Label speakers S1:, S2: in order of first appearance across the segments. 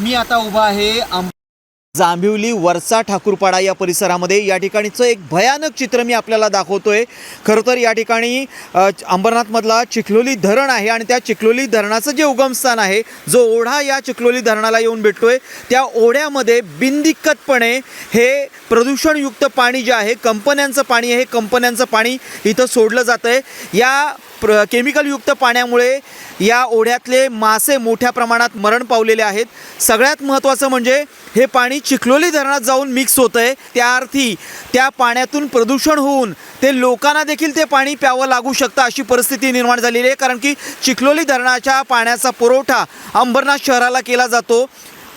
S1: मी आता उभा आहे जांभिवली वरचा ठाकूरपाडा या परिसरामध्ये. या ठिकाणीचं एक भयानक चित्र मी आपल्याला दाखवतोय. खरं तर या ठिकाणी अंबरनाथमधला चिखलोली धरण आहे आणि त्या चिखलोली धरणाचं जे उगमस्थान आहे जो ओढा या चिखलोली धरणाला येऊन भेटतोय त्या ओढ्यामध्ये बिनदिक्कतपणे हे प्रदूषणयुक्त पाणी जे आहे कंपन्यांचं पाणी आहे कंपन्यांचं पाणी इथं सोडलं जातं आहे या प्र केमिकलयुक्त पाण्यामुळे या ओढ्यातले मासे मोठ्या प्रमाणात मरण पावलेले आहेत. सगळ्यात महत्त्वाचं म्हणजे हे पाणी चिखलोली धरणात जाऊन मिक्स होतं आहे त्या अर्थी त्या पाण्यातून प्रदूषण होऊन ते लोकांना देखील ते पाणी प्यावं लागू शकतं अशी परिस्थिती निर्माण झालेली आहे. कारण की चिखलोली धरणाच्या पाण्याचा पुरवठा अंबरनाथ शहराला केला जातो.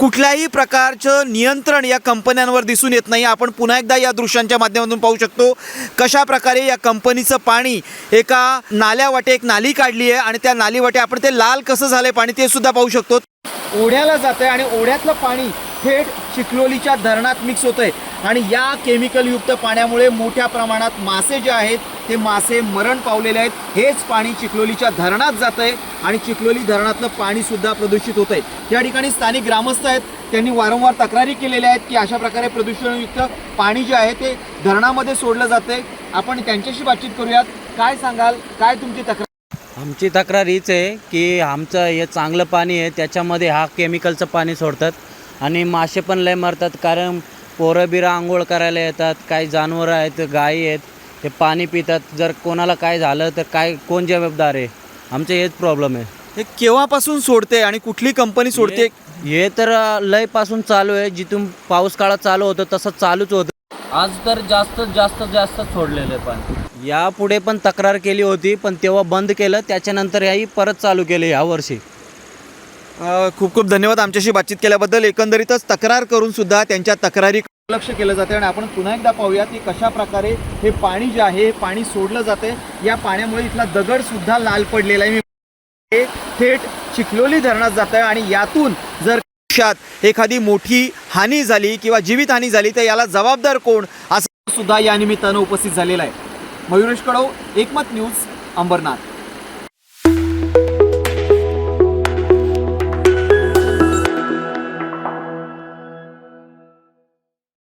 S1: कुठल्याही प्रकारचं नियंत्रण या कंपन्यांवर दिसून येत नाही. आपण पुन्हा एकदा या दृश्यांच्या माध्यमातून पाहू शकतो कशा प्रकारे या कंपनीचं पाणी एका नाल्यावाटे एक नाली काढली आहे आणि त्या नालीवाटे आपण ते लाल कसं झालंय पाणी ते सुद्धा पाहू शकतो. ओढ्याला जातंय आणि ओढ्यातलं पाणी थेट चिखलोलीच्या धरणात मिक्स होतंय. आणि या केमिकलयुक्त पाण्यामुळे मोठ्या प्रमाणात मासे जे आहेत ते मासे मरण पावलेले आहेत. हेच पाणी चिखलोलीच्या धरणात जातंय आणि चिखलोली धरणातलं पाणी सुद्धा प्रदूषित होत आहे या ठिकाणी स्थानिक ग्रामस्थ आहेत. त्यांनी वारंवार तक्रारी केलेल्या आहेत की अशा प्रकारे प्रदूषणयुक्त पाणी जे आहे ते धरणामध्ये सोडलं जातंय. आपण त्यांच्याशी बातचीत करूयात. काय सांगाल? काय तुमची तक्रार?
S2: आमची तक्रार हीच आहे की आमचं हे चांगलं पाणी आहे त्याच्यामध्ये हा केमिकलचं पाणी सोडतात. आणि मासे पण लय मरतात कारण पोरं बिरं आंघोळ करायला येतात काही जनावरं आहेत गायी आहेत ते पाणी पितात. जर कोणाला काय झालं तर काय कोण जबाबदार आहे? आमचं हेच प्रॉब्लेम आहे.
S1: हे केव्हापासून सोडते आणि कुठली कंपनी सोडते?
S2: हे तर लयपासून चालू आहे. जिथून पाऊस काळात चालू होतं तसं चालूच होतं. आज तर जास्त जास्त जास्त सोडलेलं आहे पाणी. यापुढे पण तक्रार केली होती पण तेव्हा बंद केलं. त्याच्यानंतर याही परत चालू केलं यावर्षी
S1: खूप खूप धन्यवाद आमच्याशी बातचीत केल्याबद्दल. एकंदरीतच तक्रार करून सुद्धा त्यांच्या तक्रारी लक्ष केलं जाते आणि आपण पुन्हा एकदा पाहूया की कशा प्रकारे हे पाणी जे आहे हे पाणी सोडलं जाते या पाण्यामुळे इथला दगड सुद्धा लाल पडलेला आहे. मी हे थेट चिखलोली धरणात जात आहे आणि यातून जर भविष्यात एखादी मोठी हानी झाली किंवा जीवितहानी झाली तर याला जबाबदार कोण? असं सुद्धा या निमित्तानं उपस्थित झालेला आहे. मयुरेश कडव एकमत न्यूज अंबरनाथ.